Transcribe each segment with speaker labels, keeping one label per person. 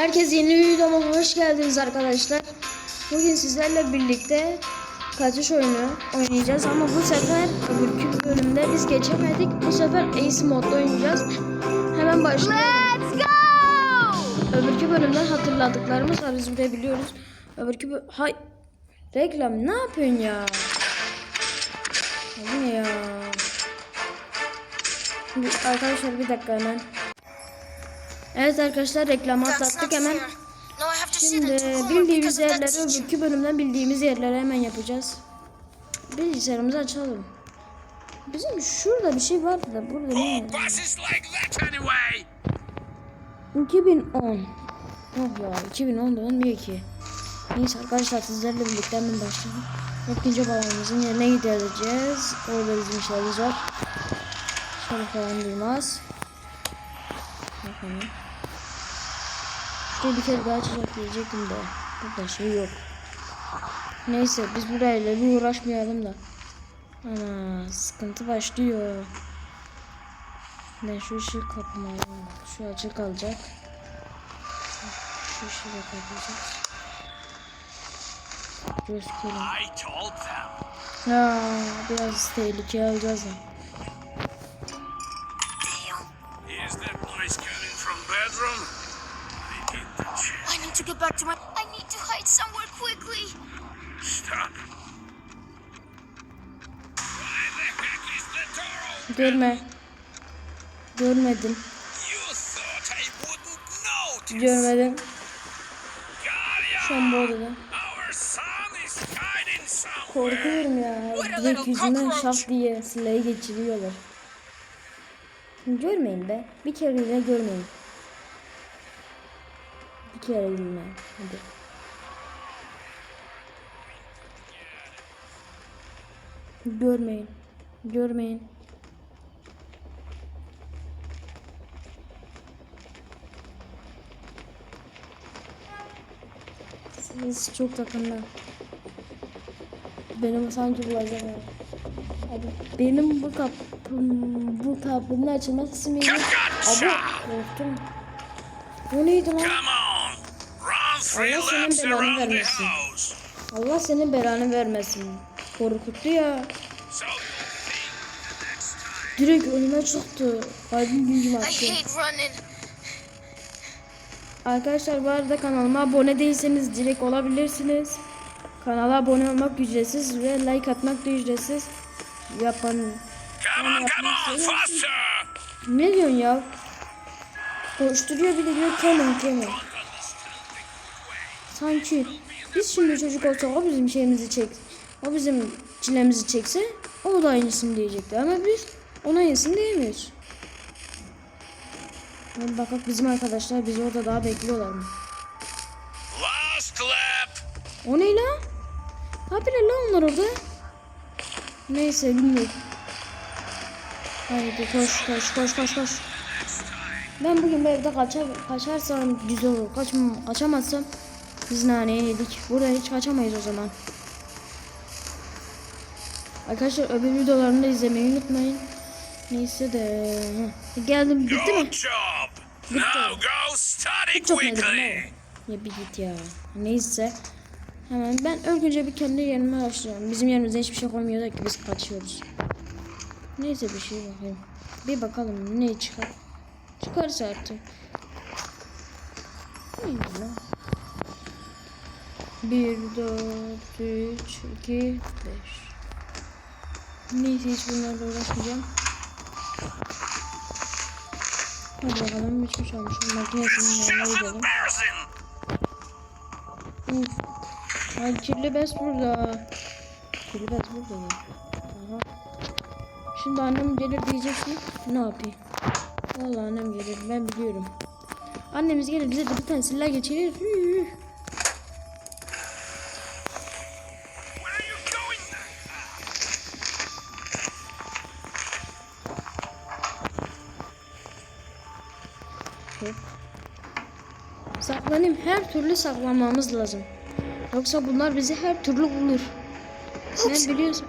Speaker 1: Herkes yeni videoma hoş geldiniz arkadaşlar. Bugün sizlerle birlikte kaçış oyunu oynayacağız ama bu sefer öbürkü bölümde biz geçemedik. Bu sefer Ace modda oynayacağız. Hemen başlayalım.
Speaker 2: Let's go!
Speaker 1: Öbürkü bölümden hatırladıklarımız var biz burayı biliyoruz. Öbürkü bö- Hay reklam ne yapıyorsun ya? Ne ya? Arkadaşlar bir dakika hemen. Evet arkadaşlar reklamı atlattık hemen. Şimdi bildiğimiz yerleri öbürkü bölümden bildiğimiz yerlere hemen yapacağız. Bilgisayarımızı açalım. Bizim şurada bir şey vardı da burada ne?
Speaker 3: Buses like that anyway.
Speaker 1: 2010. Oh ya 2010'da olmuyor ki. Neyse arkadaşlar sizlerle birlikte hemen başlayalım. İkinci balonumuzun yerine gideceğiz. Orada bizim işlerimiz var. Şöyle falan durmaz. Bakalım. Şurayı bir kere daha açacak diyecektim de. Burada şey yok. Neyse biz burayla bir uğraşmayalım da. Ana sıkıntı başlıyor. Ben şu ışığı kapatmalıyım. Şu açık kalacak. Şu ışığı da kapatacağız.
Speaker 3: Them.
Speaker 1: Ya biraz tehlikeli alacağız da.
Speaker 3: To
Speaker 2: get back to my. I need to hide somewhere quickly.
Speaker 3: Stop. Why the heck is the door open?
Speaker 1: Görme. Görmedim.
Speaker 3: You thought I wouldn't notice.
Speaker 1: Görmedim. Şu an bu odada. Korkuyorum ya. Direkt yüzünden şak diye silahı geçiriyorlar. Görmeyin be. Bir kere yine görmeyin. Bir kere yine. Hadi. Görmeyin. Görmeyin. Siz çok yakında. Benim sanki bulacağım. Abi benim bu kapım bu kapının açılması ismi neydi? Abi korktum. Bu neydi lan? Allah senin belanı vermesin. Allah senin belanı vermesin. Korkuttu ya. Direkt önüme çıktı. Kalbim gücüm
Speaker 2: I
Speaker 1: attı.
Speaker 2: hate running.
Speaker 1: Arkadaşlar bu arada kanalıma abone değilseniz direkt olabilirsiniz. Kanala abone olmak ücretsiz ve like atmak da ücretsiz. Yapan
Speaker 3: Come on, come on, faster.
Speaker 1: Ne diyorsun ya? Koşturuyor bir de diyor Kemal Kemal. Sanki biz şimdi çocuk olsak o bizim şeyimizi çek. O bizim çilemizi çekse o da aynısını diyecekti. Ama biz ona aynısını diyemiyoruz. Hadi bakalım bizim arkadaşlar bizi orada daha bekliyorlar mı?
Speaker 3: Last lap.
Speaker 1: O ne lan? Ne yapıyorlar lan onlar orada? Neyse bilmiyorum. Haydi koş koş koş koş koş. Ben bugün bu evde kaçar, kaçarsam güzel olur. Kaç, kaçamazsam biz naneyi yedik. Burada hiç kaçamayız o zaman. Arkadaşlar öbür videolarını da izlemeyi unutmayın. Neyse de heh. geldim bitti mi?
Speaker 3: Go study
Speaker 1: Çok
Speaker 3: quickly.
Speaker 1: Ya bir git ya. Neyse. Hemen ben önce bir kendi yerime başlayalım. Bizim yerimizde hiçbir şey koymuyorlar ki biz kaçıyoruz. Neyse bir şey bakayım. Bir bakalım ne çıkar. Çıkarsa artık. Lan? 1, 4, 3, 2, 5. Neyse hiç bunlarla uğraşmayacağım. Hadi bakalım hiçbir şey olmuş. Makinesinin yanına gidelim. Uf. Ay kirli bez burada. Kirli bez burada ya. Aha. Şimdi annem gelir diyeceksin. Ne yapayım? Vallahi annem gelir ben biliyorum. Annemiz gelir bize de bir tane silah geçirir. Hü. Saklanayım her türlü saklanmamız lazım. Yoksa bunlar bizi her türlü bulur. Ne biliyorsun?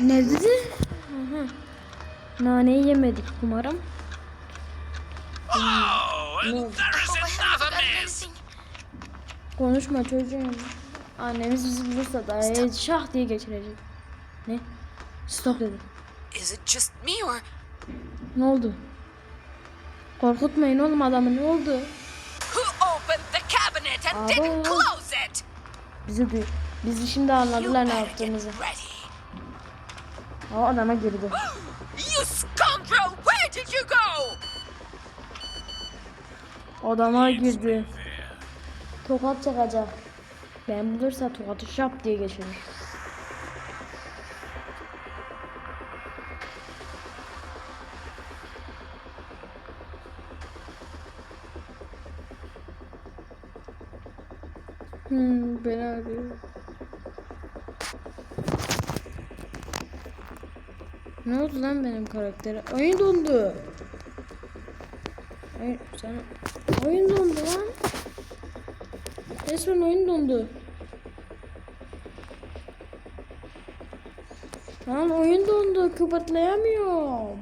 Speaker 1: Ne dedi? Aha. Naneyi yemedik umarım.
Speaker 3: Oh.
Speaker 1: Konuşma çocuğum. Annemiz bizi bulursa da şah diye geçirecek. Ne? Stop dedi.
Speaker 4: Is it just me or
Speaker 1: Ne oldu? Korkutmayın oğlum adamı ne oldu?
Speaker 4: it?
Speaker 1: Bizi duy. Bizi şimdi anladılar ne yaptığımızı. O adama girdi.
Speaker 4: You scoundrel! Where did you go?
Speaker 1: Odama girdi. Tokat çakacak. Ben bulursa tokatı şap diye geçirir. Hmm, beni arıyor. Ne oldu lan benim karaktere? Oyun dondu. Oyun, sen... Oyun dondu lan. Resmen oyun dondu. Lan oyun dondu. Kıpırtlayamıyorum.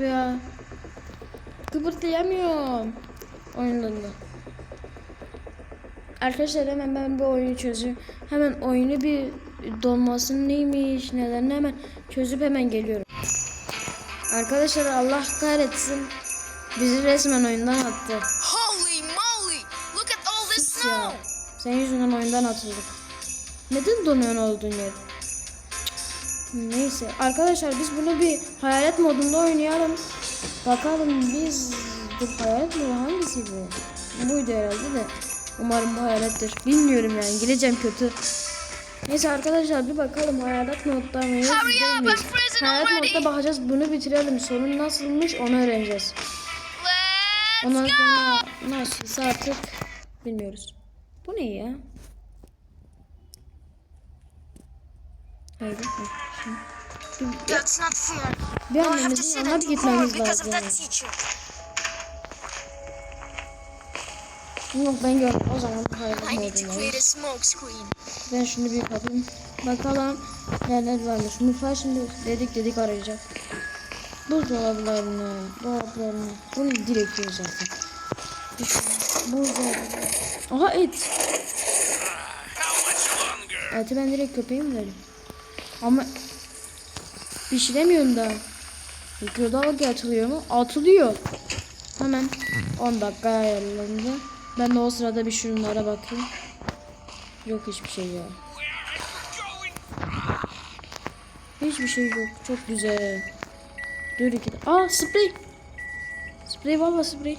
Speaker 1: Ya. Kıpırtlayamıyorum. Oyun dondu. Arkadaşlar hemen ben bu oyunu çözüyorum. Hemen oyunu bir donmasının neymiş neden hemen çözüp hemen geliyorum. Arkadaşlar Allah kahretsin. Bizi resmen oyundan attı.
Speaker 2: Holy moly! Look at all this
Speaker 1: ya.
Speaker 2: snow!
Speaker 1: Senin yüzünden oyundan atıldık. Neden donuyorsun olduğun yer? Neyse. Arkadaşlar biz bunu bir hayalet modunda oynayalım. Bakalım biz... Dur hayalet modu hangisi bu? Buydu herhalde de. Umarım bu hayalettir. Bilmiyorum yani. Gireceğim kötü. Neyse arkadaşlar bir bakalım hayalet modda mıyız Hayalet modda bakacağız. Bunu bitirelim. Sorun nasılmış onu öğreneceğiz. Ondan sonra nasılsa artık bilmiyoruz. Bu ne ya? Haydi. Şimdi.
Speaker 2: That's not fair.
Speaker 1: bir
Speaker 2: Now I have to
Speaker 1: annemizin yanına gitmemiz
Speaker 2: because of
Speaker 1: lazım.
Speaker 2: that teacher.
Speaker 1: Yok ben gördüm. O zaman hayır
Speaker 2: I need to
Speaker 1: olmadı.
Speaker 2: create a smoke screen.
Speaker 1: Ben şunu bir kapayım. Bakalım neler varmış. Mutfağı şimdi dedik dedik arayacak. Buzdolaplarını, dolaplarını. Bunu direkt yiyor zaten. Buzdolabı. Aha et.
Speaker 3: How much longer?
Speaker 1: Eti ben direkt köpeğe mi vereyim? Ama pişiremiyorum da. Mikrodalga atılıyor mu? Atılıyor. Hemen 10 dakika ayarlandı. Ben de o sırada bir şunlara bakayım. Yok hiçbir şey ya. Hiçbir şey yok. Çok güzel. Dur iki de- Aa sprey. Sprey valla sprey.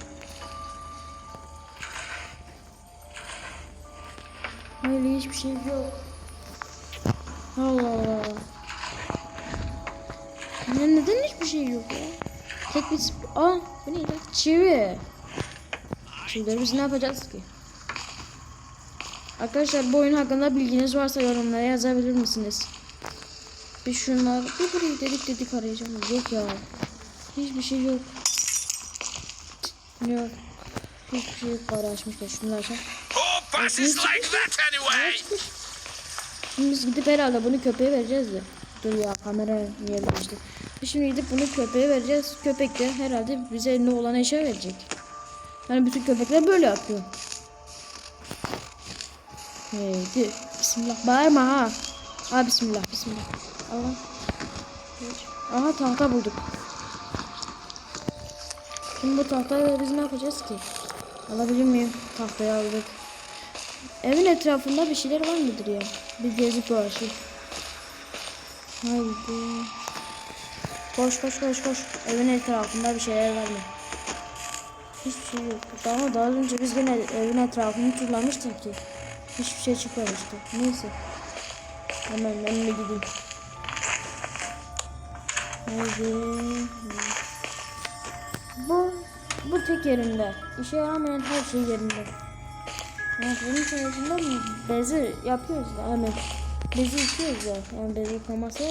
Speaker 1: Hayır hiçbir şey yok. Allah Allah. Ne, neden hiçbir şey yok ya? Tek bir Aa bu ne lan? Çivi. Çivileri biz ne yapacağız ki? Arkadaşlar bu oyun hakkında bilginiz varsa yorumlara yazabilir misiniz? Bir şunlar bir burayı dedik dedik arayacağım. Yok ya. Hiçbir şey yok. Yok. Hiçbir şey yok. Bari açmışlar. Şunları açalım. Şimdi biz gidip herhalde bunu köpeğe vereceğiz de. Dur ya kamera yerleşti. Biz Şimdi gidip bunu köpeğe vereceğiz. Köpek de herhalde bize ne olan eşya verecek. Yani bütün köpekler böyle yapıyor. Haydi. Bismillah. Bağırma ha. Ha bismillah. Bismillah. Allah. Aha tahta bulduk. Şimdi bu tahtayla biz ne yapacağız ki? Alabilir miyim? Tahtayı aldık. Evin etrafında bir şeyler var mıdır ya? Bir gezip dolaşayım. Haydi. Koş koş koş koş. Evin etrafında bir şeyler var mı? Hiçbir şey yok. Ama daha önce biz yine evin etrafını turlamıştık ki. Hiçbir şey çıkmamıştı. Neyse. Hemen de gideyim. Haydi. Bu bu tek yerinde. İşe yaramayan her şey yerinde. Ya bunun sayesinde bezi yapıyoruz ya hemen. Bezi yıkıyoruz ya. Yani bezi yıkaması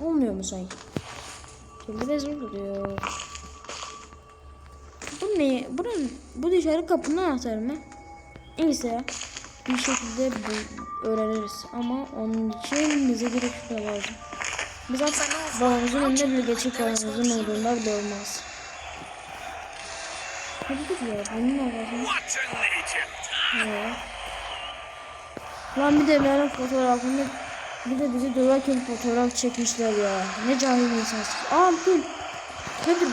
Speaker 1: olmuyor mu sanki? Şimdi bez oluyor. Bu ne? Buranın, bu dışarı kapının anahtarı mı? Neyse. Bir şekilde öğreniriz. Ama onun için bize direkt şurada lazım. Biz artık babamızın önüne bile geçip babamızın olduğunda bile olmaz. Hadi dur ya bunun! Ya. Lan bir de benim fotoğrafımı bir de bizi döverken fotoğraf çekmişler ya. Ne cahil insansın. Dur. Hadi.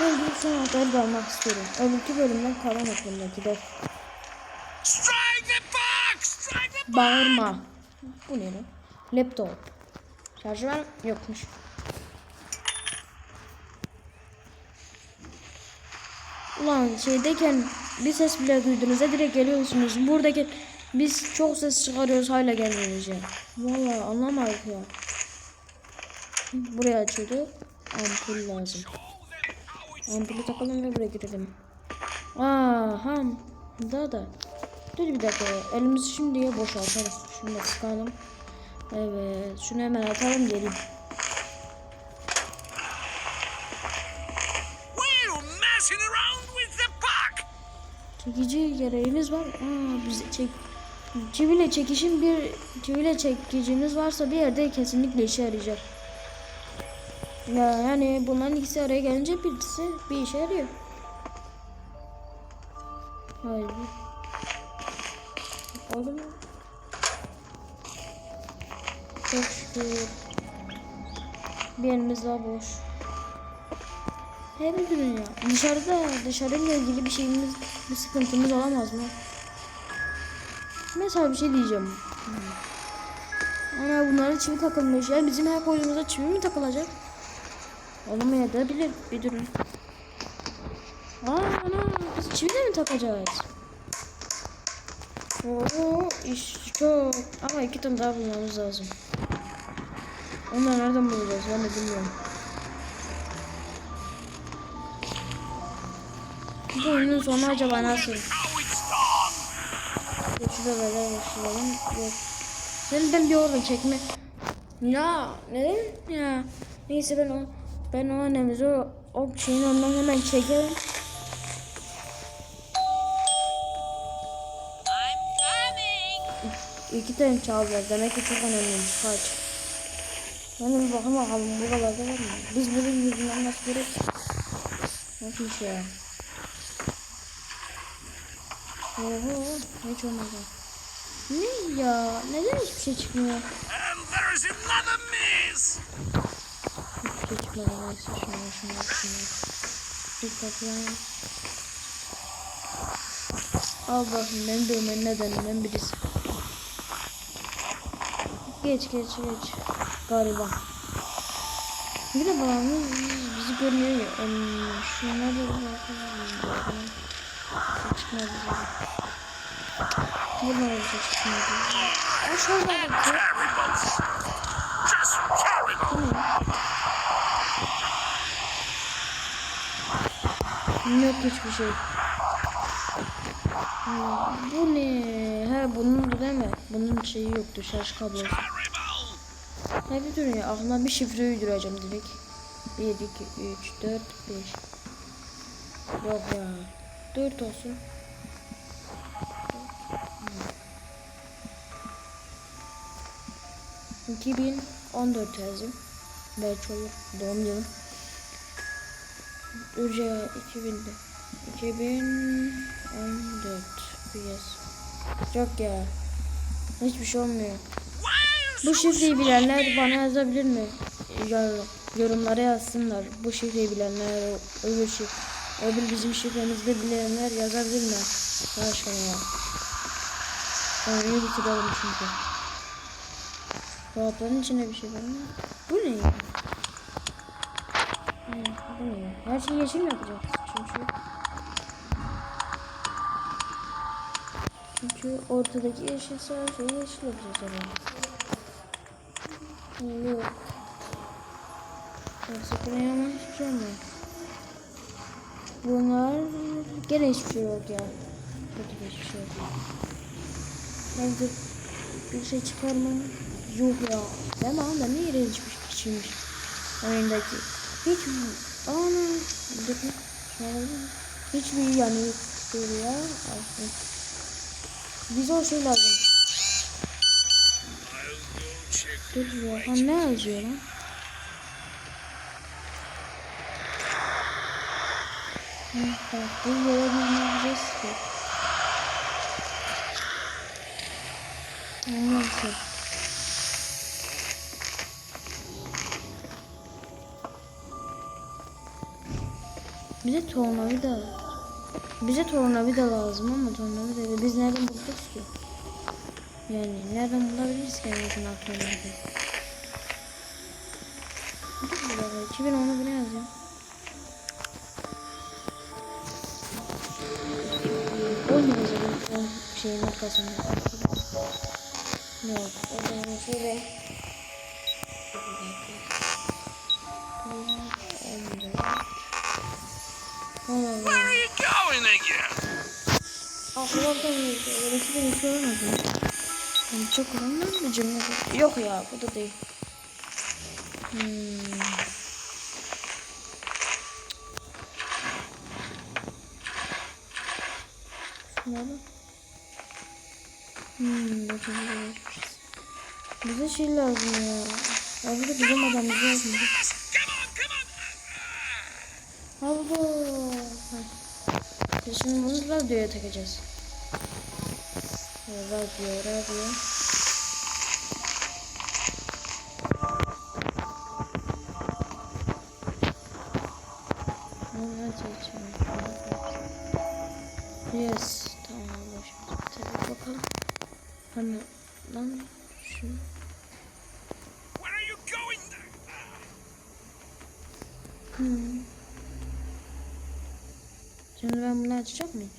Speaker 1: Ben bir son hatayı da almak istiyorum. Öbürkü bölümden kalan aklımdaki de. Bağırma. Bu ne lan? Laptop. Şarjı var mı? Yokmuş. Ulan şeydeyken bir ses bile duyduğunuzda direkt geliyorsunuz. Buradaki biz çok ses çıkarıyoruz hala ya. Vallahi anlamadık ya. Buraya açıyorduk. Ampul lazım. Ampulü takalım ve buraya girelim. Aha. Daha da. Dur bir dakika. Elimizi şimdiye boşaltalım. Şunu da sıkalım. Evet. Şunu hemen atalım
Speaker 3: puck!
Speaker 1: Çekici gereğiniz var. Aa, bize çek çiviyle çekişin bir çiviyle çekiciniz varsa bir yerde kesinlikle işe yarayacak. Ya yani bunların ikisi araya gelince birisi bir işe yarıyor. Hayır. Oldu mu? Çok şükür. Bir elimiz daha boş. Her ürün ya. Dışarıda dışarıyla ilgili bir şeyimiz, bir sıkıntımız olamaz mı? Mesela bir şey diyeceğim. Ana bunlara çivi takılmış. Ya bizim her koyduğumuzda çivi mi takılacak? Olamayabilir bir durum. Aa ana biz çivi de mi takacağız? Oo iş çok. Ama iki tane daha bulmamız lazım. Onları nereden bulacağız ben de bilmiyorum. Bu oyunun sonu acaba nasıl? Böyle yaşayalım. Yok. Seni ben bir oradan çekme. Ya neden ya? Neyse ben o ben o annemizi o, o şeyin ondan hemen çekerim.
Speaker 4: I'm coming.
Speaker 1: İki tane çaldılar. Demek ki çok önemliymiş. Kaç. Ben bir bakayım bakalım bu kadar da var mı? Biz bunun yüzünden nasıl gerek? Nasıl iş ya? Oho hiç olmadı. Ne ya? Neden hiçbir şey çıkmıyor?
Speaker 3: And there's another miss!
Speaker 1: Hiçbir şey çıkmadı. Neyse şunu şunu şunu. Bir kapıya. Al bakayım beni dövmenin nedeninden birisi. Geç geç geç. Galiba. Bir de babamız bizi görmüyor ya. Hmm, Şunlar da bakalım. Çıkmadı bize. Buradan bize çıkmadı. Aşağıda
Speaker 3: terrible!
Speaker 1: Yok hiçbir şey. Bu ne? Ha bunun değil mi? Bunun şeyi yoktu şarj kablosu. Ha bir durun ya aklıma bir şifre uyduracağım direkt. 1, 2, 3, 4, 5. Yok ya. 4 olsun. Hmm. 2014 yazayım. Belki olur. Doğum yılım. Önce 2000'de. 2014 bir yaz. Yok ya. Hiçbir şey olmuyor. Bu şifreyi bilenler bana yazabilir mi? Yorumlara yazsınlar. Bu şifreyi bilenler, öbür şif öbür bizim şifremizi de bilenler yazabilir mi? Başka ya. Oyunu bitirelim çünkü. Dolapların içinde bir şey var mı? Bu ne ya? Bu ne ya? Her şeyi yeşil mi yapacağız? Çünkü çünkü ortadaki yeşilse her şeyi yeşil yapacağız herhalde. Yok. Ama hiçbir şey olmuyor. Bunlar gene hiçbir şey yok ya. Kötü hiçbir şey yok. Bence bir şey çıkar? Yok ya. Deme ama ne iğrenç bir kişiymiş. Oyundaki. Hiç ana buradaki? Hiçbir yok. Dur ya. Bize o şey lazım. Dur ya. Ha, ne yazıyor lan? Yola bineceğiz ki. Neyse. Bize tornavida bize tornavida lazım ama tornavida biz nereden bulacağız ki? Yani nereden bulabiliriz ki en azından tornavida? Dur bir dakika 2010'u bile yazayım. On yazalım o şeyin arkasında. Yok o zaman şöyle.
Speaker 3: Where are you going again?
Speaker 1: Bir şey olmadı. Yani çok kullanılan bir cümle. Yok ya bu da değil. Hmm. Hmm, bakın. Bize şey lazım ya. Bir de bizim adamımız lazım. Heh. Şimdi bunu radyoya takacağız. Radyo, radyo. Hmm. Şimdi ben bunu açacak mıyım?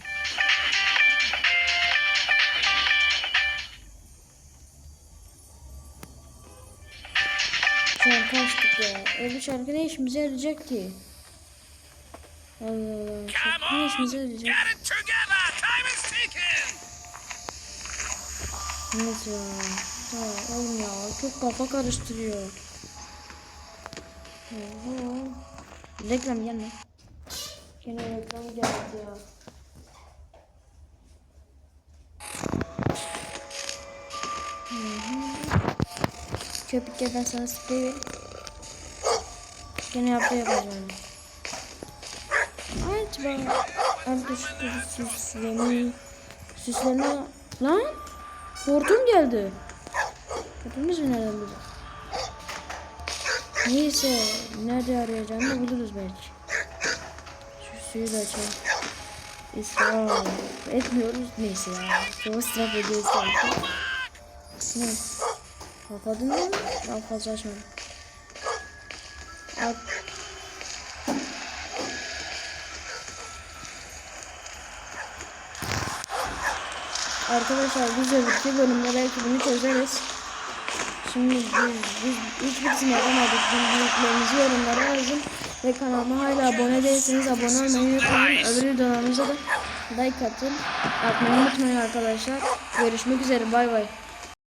Speaker 1: Şarkı açtık ya. Öyle şarkı ne işimize yarayacak ki? Allah Allah. Ne işimize yarayacak? Evet ya. Ya oğlum ya çok kafa karıştırıyor. Oho. Reklam gelme. Gene reklam geldi ya. Köpük gel ben sana sprey vereyim. Gene yaptı yapacağım. Aç bak. Arkadaşlar süslemi. Süsleme. Lan. Hortum geldi. Hepimiz mi nereden bulacağız? Neyse. Nerede arayacağımı buluruz belki. Şu suyu da açalım. İsraf etmiyoruz. Neyse ya. Çok israf ediyoruz sanki. Ne? Kapadın mı? Daha fazla açmadım. At. Arkadaşlar biz öbürkü bölümde belki bunu çözeriz. Şimdi biz, biz hiçbirisini yapamadık. Büyüklerinizi yorumlara yazın. Ve kanalıma hala abone değilseniz abone olmayı unutmayın. Öbür videolarımıza da like atın. Atmayı unutmayın arkadaşlar. Görüşmek üzere bay bay.